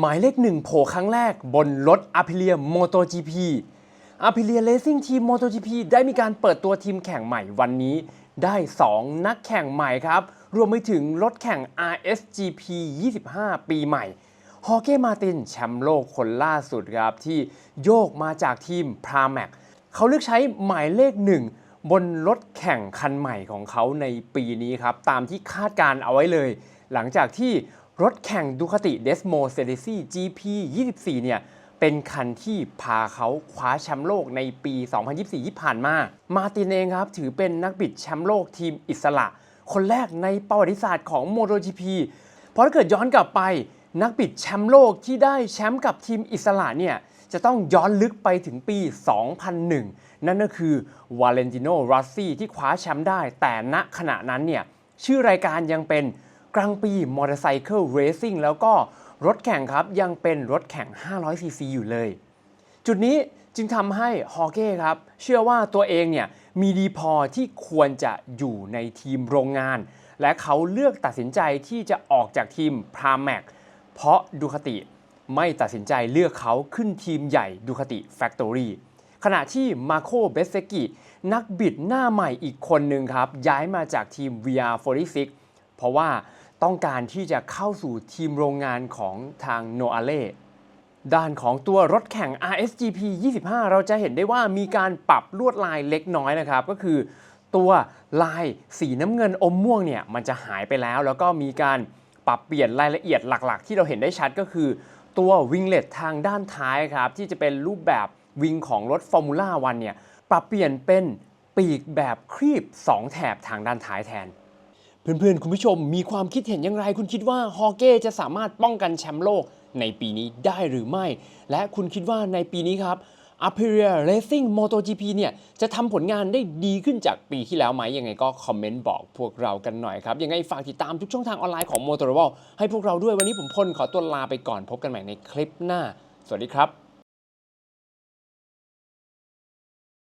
หมายเลขหนึ่งโผล่ครั้งแรกบนรถ Aprilia MotoGP Aprilia Racing Team MotoGP ได้มีการเปิดตัวทีมแข่งใหม่วันนี้ ได้ 2 นักแข่งใหม่ครับ รวมไปถึงรถแข่ง RSGP 25 ปีใหม่ ฮอร์เก้มาตินแชมป์โลกคนล่าสุดครับ ที่โยกมาจากทีม p r a m a c เขาเลือกใช้หมายเลขหนึ่งบนรถแข่งคันใหม่ของเขาในปีนี้ครับ ตามที่คาดการเอาไว้เลย หลังจากที่ รถแข่งดูคาติเดสโมเซเ c ซี่ GP 24 เนี่ย เป็นคันที่พาเขาคว้าแชมป์โลกในปี 2024 ที่ผ่านมา มาตินเองครับ ถือเป็นนักบิดแชมป์โลกทีมอิสระ คนแรกในประวัติศาสตร์ของ MotoGP เพราะถ้าเกิดย้อนกลับไป นักบิดแชมป์โลกที่ได้แชมป์กับทีมอิสระเนี่ยจะต้องย้อนลึกไปถึงปี 2001 นั่นก็คือวาเลนติโนร o สซี่ที่คว้าแชมป์ได้ แต่ณขณะนั้นเนี่ยชื่อรายการยังเป็น กลางปีมอเตอร์ไซค์เรซิ่งแล้วก็รถแข่งครับยังเป็นรถแข่ง 500ซีซีอยู่เลย จุดนี้จึงทำให้ฮอเก้ครับเชื่อว่าตัวเองเนี่ยมีดีพอที่ควรจะอยู่ในทีมโรงงาน และเขาเลือกตัดสินใจที่จะออกจากทีมพราแมกเพราะดูคติไม่ตัดสินใจเลือกเขาขึ้นทีมใหญ่ดูคติแฟคทอรี่ขณะที่มาโคเบสเซกินักบิดหน้าใหม่อีกคนหนึ่งครับ ย้ายมาจากทีม VR46 เพราะว่า ต้องการที่จะเข้าสู่ทีมโรงงานของทางโนอาเล่ด้านของตัวรถแข่ง RSGP 25 เราจะเห็นได้ว่ามีการปรับลวดลายเล็กน้อยนะครับ ก็คือตัวลายสีน้ำเงินอมม่วงเนี่ยมันจะหายไปแล้ว แล้วก็มีการปรับเปลี่ยนรายละเอียดหลักๆ ที่เราเห็นได้ชัดก็คือ ตัววิงเลตทางด้านท้ายครับ ที่จะเป็นรูปแบบวิงของรถฟอร์มูล่าวันเนี่ยปรับเปลี่ยนเป็นปีกแบบครีบ 2 แถบทางด้านท้ายแทน เพื่อนๆ คุณผู้ชมมีความคิดเห็นอย่างไร คุณคิดว่าฮอเก้จะสามารถป้องกันแชมป์โลกในปีนี้ได้หรือไม่ และคุณคิดว่าในปีนี้ครับ Aprilia Racing MotoGP เนี่ยจะทำผลงานได้ดีขึ้นจากปีที่แล้วไหมยังไงก็คอมเมนต์บอกพวกเรากันหน่อยครับ ยังไงฝากติดตามทุกช่องทางออนไลน์ของ m o t o r o l ให้พวกเราด้วยวันนี้ผมพลขอตัวลาไปก่อนพบกันใหม่ในคลิปหน้า สวัสดีครับ